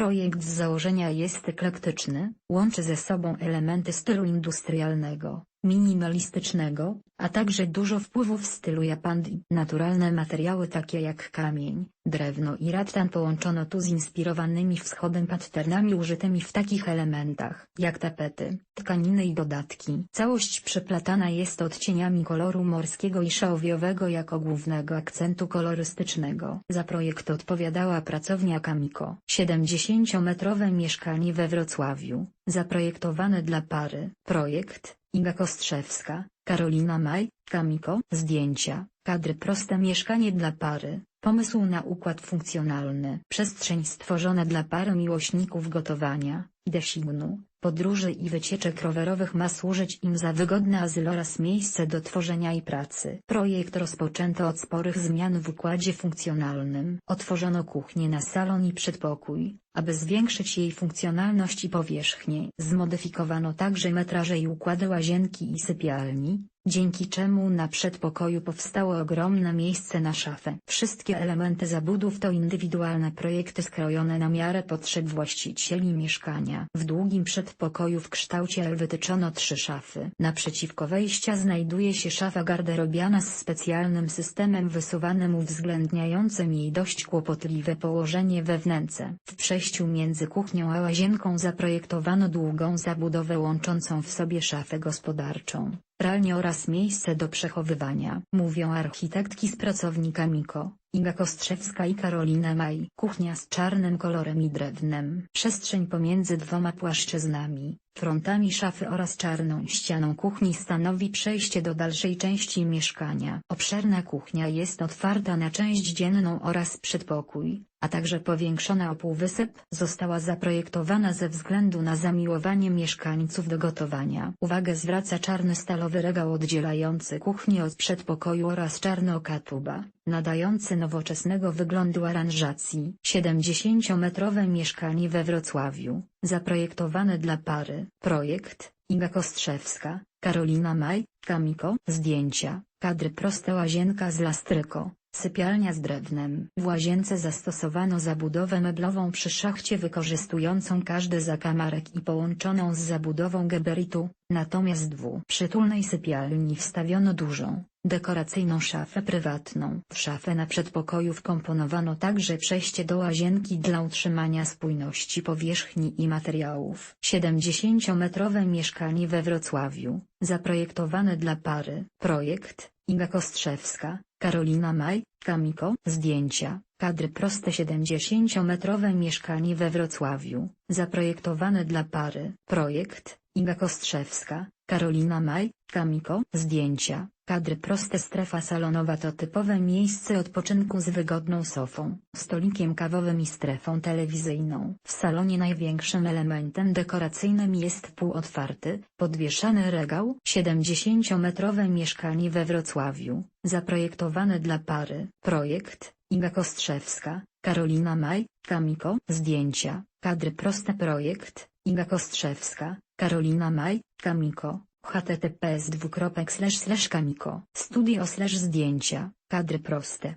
Projekt z założenia jest eklektyczny, łączy ze sobą elementy stylu industrialnego, minimalistycznego, a także dużo wpływów stylu Japandi. Naturalne materiały takie jak kamień, drewno i rattan połączono tu z inspirowanymi wschodem patternami użytymi w takich elementach jak tapety, tkaniny i dodatki. Całość przeplatana jest odcieniami koloru morskiego i szałwiowego jako głównego akcentu kolorystycznego. Za projekt odpowiadała pracownia Kamiko. 70-metrowe mieszkanie we Wrocławiu, zaprojektowane dla pary. Projekt, Iga Kostrzewska, Karolina Maj, Kamiko. Zdjęcia, kadry proste mieszkanie dla pary, pomysł na układ funkcjonalny. Przestrzeń stworzona dla pary miłośników gotowania, designu, podróży i wycieczek rowerowych ma służyć im za wygodny azyl oraz miejsce do tworzenia i pracy. Projekt rozpoczęto od sporych zmian w układzie funkcjonalnym. Otworzono kuchnię na salon i przedpokój, aby zwiększyć jej funkcjonalność i powierzchnię. Zmodyfikowano także metraże i układy łazienki i sypialni, dzięki czemu na przedpokoju powstało ogromne miejsce na szafę. Wszystkie elementy zabudów to indywidualne projekty skrojone na miarę potrzeb właścicieli mieszkania. W długim przedpokoju w kształcie L wytyczono trzy szafy. Naprzeciwko wejścia znajduje się szafa garderobiana z specjalnym systemem wysuwanym uwzględniającym jej dość kłopotliwe położenie we wnęce. W przejściu między kuchnią a łazienką zaprojektowano długą zabudowę łączącą w sobie szafę gospodarczą pralnię oraz miejsce do przechowywania. Mówią architektki z pracownikami KO, Iga Kostrzewska i Karolina Maj. Kuchnia z czarnym kolorem i drewnem. Przestrzeń pomiędzy dwoma płaszczyznami, frontami szafy oraz czarną ścianą kuchni stanowi przejście do dalszej części mieszkania. Obszerna kuchnia jest otwarta na część dzienną oraz przedpokój, a także powiększona o półwysyp. Została zaprojektowana ze względu na zamiłowanie mieszkańców do gotowania. Uwagę zwraca czarny stalowy regał oddzielający kuchnię od przedpokoju oraz czarna tuba, nadający nowoczesnego wyglądu aranżacji. 70-metrowe mieszkanie we Wrocławiu, zaprojektowane dla pary. Projekt, Iga Kostrzewska, Karolina Maj, Kamiko. Zdjęcia, kadry proste łazienka z lastryko. Sypialnia z drewnem. W łazience zastosowano zabudowę meblową przy szachcie wykorzystującą każdy zakamarek i połączoną z zabudową geberitu, natomiast w przytulnej sypialni wstawiono dużą, dekoracyjną szafę prywatną. W szafę na przedpokoju wkomponowano także przejście do łazienki dla utrzymania spójności powierzchni i materiałów. 70-metrowe mieszkanie we Wrocławiu, zaprojektowane dla pary. Projekt, Iga Kostrzewska, Karolina Maj, Kamiko. Zdjęcia, kadry proste 70-metrowe mieszkanie we Wrocławiu, zaprojektowane dla pary. Projekt, Iga Kostrzewska, Karolina Maj, Kamiko. Zdjęcia, kadry proste strefa salonowa to typowe miejsce odpoczynku z wygodną sofą, stolikiem kawowym i strefą telewizyjną. W salonie największym elementem dekoracyjnym jest półotwarty, podwieszany regał. 70-metrowe mieszkanie we Wrocławiu, zaprojektowane dla pary. Projekt, Iga Kostrzewska, Karolina Maj, Kamiko. Zdjęcia, kadry proste projekt, Iga Kostrzewska, Karolina Maj, Kamiko https kamiko studio zdjęcia kadry proste